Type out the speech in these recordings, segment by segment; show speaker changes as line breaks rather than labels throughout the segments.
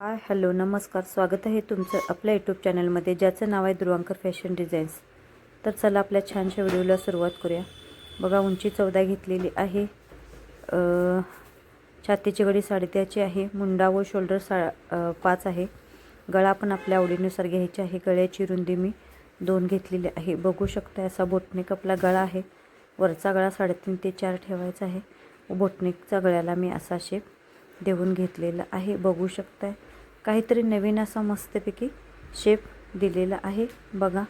Hi hello नमस्कार. स्वागत आहे तुमचं आपल्या यूट्यूब चॅनलमध्ये ज्याचं नाव आहे ध्रुवांकर फॅशन डिझाईन्स. तर चला आपल्या छानशा व्हिडिओला सुरुवात करूया. बघा उंची चौदा घेतलेली आहे. छातीची गडी साडेत्याची आहे. मुंडा व शोल्डर सा पाच आहे. गळा पण आपल्या आवडीनुसार घ्यायची आहे. गळ्याची रुंदी मी दोन घेतलेली आहे. बघू शकता असा बोटनेक आपला गळा आहे. वरचा गळा साडेतीन ते चार ठेवायचा आहे. बोटनेकचा गळ्याला मी असा शेप देऊन घेतलेला आहे. बघू शकताय. काहीतरी नवीन असा मस्तपैकी शेप दिलेला आहे. बघा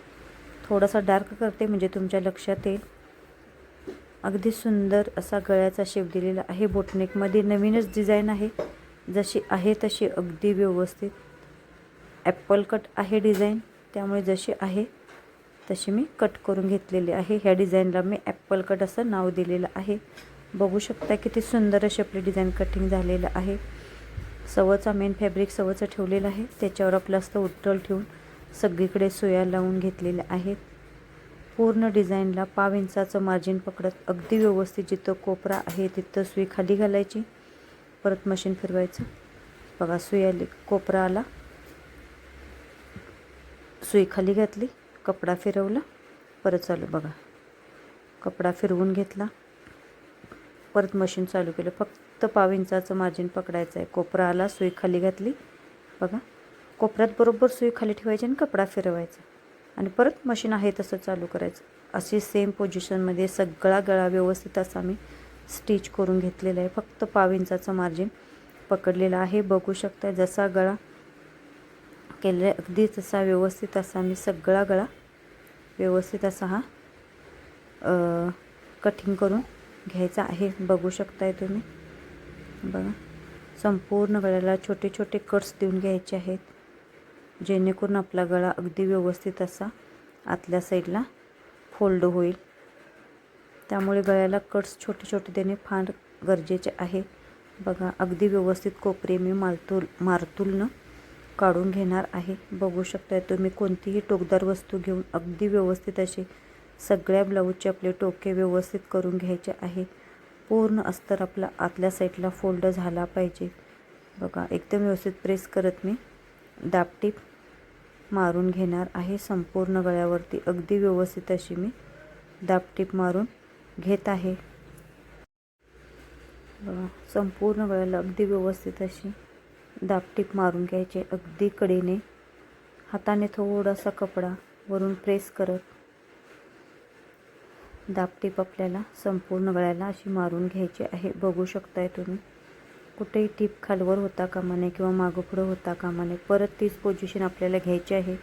थोडासा डार्क करते म्हणजे तुमच्या लक्षात येईल. अगदी सुंदर असा गळ्याचा शेप दिलेला आहे. बोटनेकमध्ये नवीनच डिझाईन आहे. जशी आहे तशी अगदी व्यवस्थित. ॲप्पल कट आहे डिझाईन त्यामुळे जशी आहे तशी मी कट करून घेतलेली आहे. ह्या डिझाईनला मी ॲप्पल कट असं नाव दिलेलं आहे. बघू शकता किती सुंदर अशी आपली डिझाईन कटिंग झालेलं आहे. सवचा मेन फॅब्रिक सवचं ठेवलेलं आहे. त्याच्यावर आपलं असतं उट्टल ठेवून सगळीकडे सुया लावून घेतलेल्या आहेत. पूर्ण डिझाईनला पाव इंचाचं मार्जिन पकडत अगदी व्यवस्थित जिथं कोपरा आहे तिथं सुई खाली घालायची. परत मशीन फिरवायचं. बघा सुई आली कोपरा आला सुई खाली घातली कपडा फिरवला परत चालू बघा कपडा फिरवून घेतला. परत मशीन चालू केलं. फक्त पाव इंचाचं मार्जिन पकडायचं आहे कोपरा आला सुई खाली घातली. बघा कोपऱ्यात बरोबर सुई खाली ठेवायची आणि कपडा फिरवायचा. आणि परत मशीन आहे तसं चालू करायचं. अशी सेम पोझिशनमध्ये सगळा गळा व्यवस्थित असा मी स्टिच करून घेतलेला आहे. फक्त पाव इंचाचं मार्जिन पकडलेलं आहे. बघू शकता जसा गळा केलेला आहे अगदी तसा व्यवस्थित असा मी सगळा गळा व्यवस्थित असा हा कटिंग करून घ्यायचा आहे. बघू शकताय तुम्ही. बघा. संपूर्ण गळ्याला छोटे छोटे कट्स देऊन घ्यायचे आहेत. जेणेकरून आपला गळा अगदी व्यवस्थित असा आतल्या साईडला फोल्ड होईल. त्यामुळे गळ्याला कट्स छोटे छोटे देणे फार गरजेचे आहे. बघा अगदी व्यवस्थित कोपरे मी मालतूल मारतूलनं काढून घेणार आहे. बघू शकताय तुम्ही कोणतीही टोकदार वस्तू घेऊन अगदी व्यवस्थित असे सगळ्या ब्लाऊजचे आपले टोके व्यवस्थित करून घ्यायचे आहे. पूर्ण अस्तर आपला आतल्या साईडला फोल्ड झाला पाहिजे. बघा एकदम व्यवस्थित प्रेस करत मी. दापटीप मारून घेणार आहे संपूर्ण गळ्यावरती. अगदी व्यवस्थित अशी मी दापटीप मारून घेत आहे. बघा संपूर्ण गळ्याला अगदी व्यवस्थित अशी दापटीप मारून घ्यायचे. अगदी कडेने हाताने थोडासा कपडा वरून प्रेस करत. दापटीप आपल्याला संपूर्ण गळ्याला अशी मारून घ्यायची आहे. बघू शकताय तुम्ही. कुठेही टीप खालवर होता कामा नये किंवा मागोपुढं होता कामा नये. परत तीच पोझिशन आपल्याला घ्यायची आहे.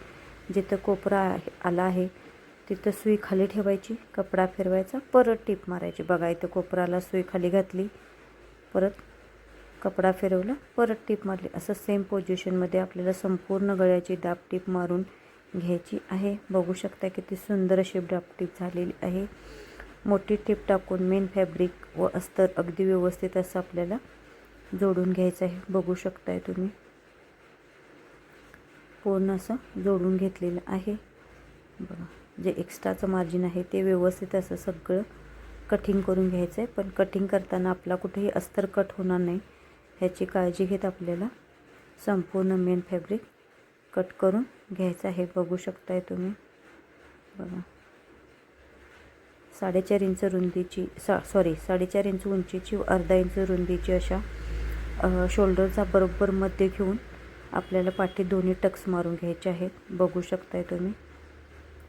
जिथं कोपरा आहे आला आहे तिथं सुई खाली ठेवायची कपडा फिरवायचा परत टीप मारायची. बघा इथं कोपराला सुई खाली घातली परत कपडा फिरवला परत टीप मारली. असं सेम पोझिशनमध्ये आपल्याला संपूर्ण गळ्याची दाब टीप मारून घ्यायची आहे. बघू शकता किती सुंदर अशी दाब टीप झालेली आहे. मोठी टीप टाकून मेन फॅब्रिक व अस्तर अगदी व्यवस्थित असं आपल्याला जोडून घ्यायचं आहे. बघू शकताय तुम्ही. पूर्ण असं जोडून घेतलेलं आहे. बघा जे एक्स्ट्राचं मार्जिन आहे ते व्यवस्थित असं सगळं कटिंग करून घ्यायचं आहे. पण कटिंग करताना आपला कुठेही अस्तर कट होणार नाही. ह्याची काळजी घेत आपल्याला संपूर्ण मेन फॅब्रिक कट करून घ्यायचं आहे. बघू शकताय तुम्ही. बघा. साडेचार इंच रुंदीची सा सॉरी साडेचार इंच उंचीची अर्धा इंच रुंदीची अशा शोल्डरचा बरोबर मध्ये घेऊन आपल्याला पाठी दोन्ही टक्स मारून घ्यायचे आहेत. बघू शकताय तुम्ही.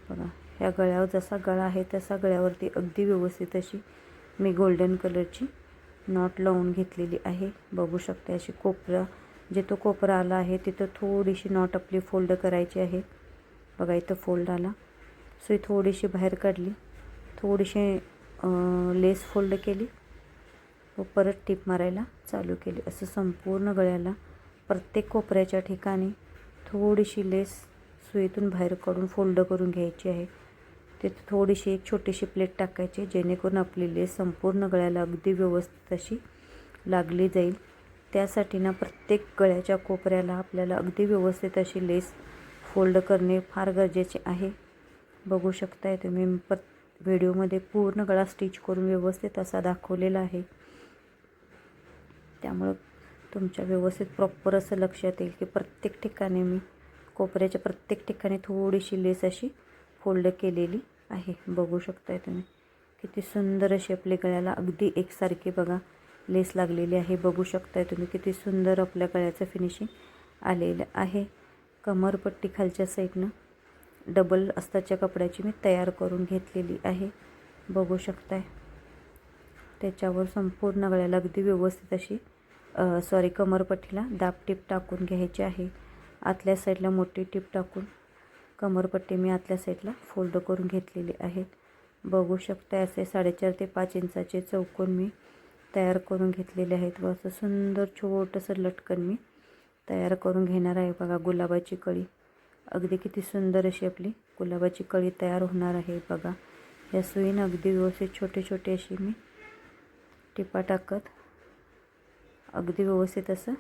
बघा. ह्या गळ्यावर जसा गळा आहे तसा गळ्यावरती अगदी व्यवस्थित अशी मी गोल्डन कलरची नॉट लावून घेतलेली आहे. बघू शकता अशी कोपरा जिथं कोपरा आला आहे तिथं थोडीशी नॉट आपली फोल्ड करायची आहे. बघा इथं फोल्ड आला. सुई थोडीशी बाहेर काढली. थोडीशी लेस फोल्ड केली. व परत टीप मारायला चालू केली. असं संपूर्ण गळ्याला प्रत्येक कोपऱ्याच्या ठिकाणी थोडीशी लेस सुईतून बाहेर काढून फोल्ड करून घ्यायची आहे. तिथे थोडीशी एक छोटीशी प्लेट टाकायची जेणेकरून आपली लेस संपूर्ण गळ्याला अगदी व्यवस्थित अशी लागली जाईल. त्यासाठी ना प्रत्येक गळ्याच्या कोपऱ्याला आपल्याला अगदी व्यवस्थित अशी लेस फोल्ड करणे फार गरजेचे आहे. बघू शकताय तुम्ही प व्हिडिओमध्ये पूर्ण गळा स्टिच करून व्यवस्थित असा दाखवलेला आहे. त्यामुळं तुमच्या व्यवस्थित प्रॉपर असं लक्षात येईल की प्रत्येक ठिकाणी मी कोपऱ्याच्या प्रत्येक ठिकाणी थोडीशी लेस अशी फोल्ड केलेली आहे. बघू शकताय तुम्ही किती सुंदर अशी आपली गळ्याला अगदी एकसारखी बघा. लेस लागलेली आहे. बघू शकताय तुम्ही किती सुंदर आपल्या गळ्याचं फिनिशिंग आलेलं आहे. कमरपट्टी खालच्या साईडनं डबल अस्ताच्या कपड्याची मी तयार करून घेतलेली आहे. बघू शकताय. त्याच्यावर संपूर्ण गळ्याला अगदी व्यवस्थित अशी सॉरी कमरपट्टीला दाब टीप टाकून घ्यायची आहे. आतल्या साईडला मोठी टीप टाकून कमरपट्टी मी आतल्या साईडला फोल्ड करून घेतलेली आहे. बघू शकता असे साडेचार ते पाच इंचाचे चौकोन मी तयार करून घेतलेले आहेत व असं सुंदर छोटंसं लटकन मी तयार करून घेणार आहे. बघा गुलाबाची कळी. अगदी किती सुंदर अशी आपली गुलाबाची कळी तयार होणार आहे. बघा या सुईनं अगदी व्यवस्थित छोटे छोटे अशी मी टिपा टाकत अगदी व्यवस्थित असं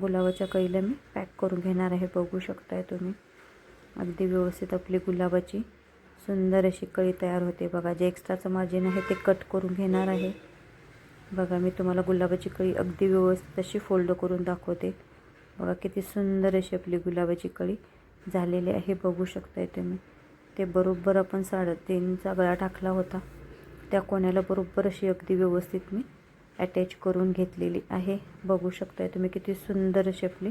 गुलाबाच्या कळीला मी पॅक करून घेणार आहे. बघू शकताय तुम्ही. अगदी व्यवस्थित आपली गुलाबाची सुंदर अशी कळी तयार होते. बघा जे एक्स्ट्राचं मार्जिन आहे ते कट करून घेणार आहे. बघा मी तुम्हाला गुलाबाची कळी अगदी व्यवस्थित अशी फोल्ड करून दाखवते. बघा किती सुंदर अशी आपली गुलाबाची कळी झालेली आहे. बघू शकताय तुम्ही. ते बरोबर आपण साडेतीनचा गळा टाकला होता. त्या कोण्याला बरोबर अशी अगदी व्यवस्थित मी अटॅच करून घेतलेली आहे. बघू शकताय तुम्ही किती सुंदर अशी आपली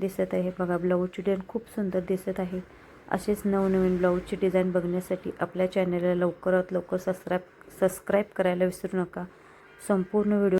दिसत आहे. बघा ब्लाऊजची डिझाईन खूप सुंदर दिसत आहे. असेच नवनवीन ब्लाऊजची डिझाईन बघण्यासाठी आपल्या चॅनलला लवकरात लवकर सबस्क्राईब सबस्क्राईब करायला विसरू नका. संपूर्ण व्हिडिओ